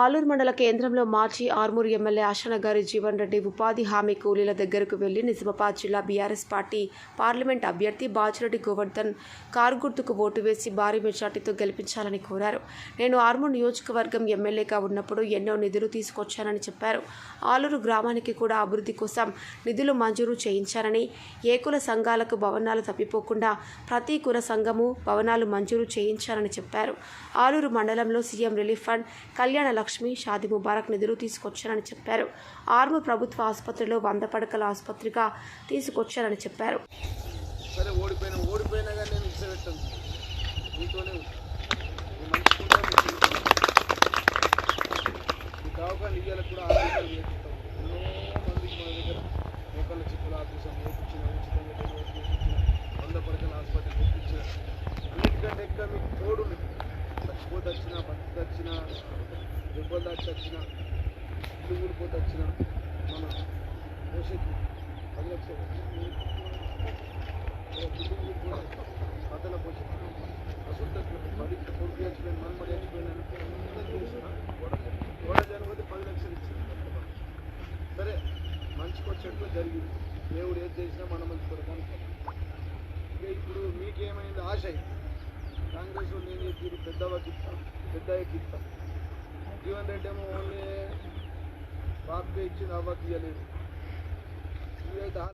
ఆలూరు మండల కేంద్రంలో మాజీ ఆర్మూరు ఎమ్మెల్యే ఆశనగారి జీవన్ రెడ్డి ఉపాధి హామీ కూలీల దగ్గరకు వెళ్ళి నిజామాబాద్ జిల్లా బీఆర్ఎస్ పార్టీ పార్లమెంట్ అభ్యర్థి బాచిరెడ్డి గోవర్ధన్ కారు గుర్తుకు ఓటు వేసి భారీ మెజార్టీతో గెలిపించాలని కోరారు. నేను ఆర్మూర్ నియోజకవర్గం ఎమ్మెల్యేగా ఉన్నప్పుడు ఎన్నో నిధులు తీసుకొచ్చానని చెప్పారు. ఆలూరు గ్రామానికి కూడా అభివృద్ధి కోసం నిధులు మంజూరు చేయించారని ఏ కుల సంఘాలకు భవనాలు తప్పిపోకుండా ప్రతి కుల సంఘము భవనాలు మంజూరు చేయించారని చెప్పారు. ఆలూరు మండలంలో CM relief fund Kalyana Lakshmi Shadi Mubarak నిధులు తీసుకొచ్చారని చెప్పారు. ఆర్మూర్ ప్రభుత్వ ఆసుపత్రిలో వంద పడకల ఆసుపత్రిగా తీసుకొచ్చారని చెప్పారు. సరే ఓడిపోయినా ఓడిపోయినా కానీ నేను ఇచ్చ పెట్టాను కూడా ఆదేశాలు చేపిస్తాం ఎన్నో మందికి మన దగ్గర మోకాళ్ళ చిక్కుల నేర్పించిన ఉచితంగా వంద పడకల ఆసుపత్రి ఎక్కువ మీకు తోడు ఉంది. చచ్చిపోతే వచ్చిన. బతికి వచ్చిన దెబ్బలు వచ్చిన ఇల్లు ఊడిపోతే వచ్చిన మన భవిష్యత్తు. పది లక్షలు. పదల పోషణ అసలు పరీక్ష పూర్తి చచ్చిపోయిన మనమడి చచ్చిపోయినాను గోడ జరిగితే పది లక్షలు ఇచ్చింది. సరే మంచికి వచ్చేట్లు జరిగింది. దేవుడు ఏది చేసినా మన మంచి కొరకానికి ఇక ఇప్పుడు మీకేమైంది ఆశ అయింది కాంగ్రెస్ నేను ఏం చెప్పారు పెద్దవాకి ఇస్తాం పెద్దయ్యకి ఇస్తాం. జీవన్ రెడ్డి ఏమో ఓన్లీ బాబుకే ఇచ్చింది అవ్వకి ఇవ్వలేదు ఇదైతే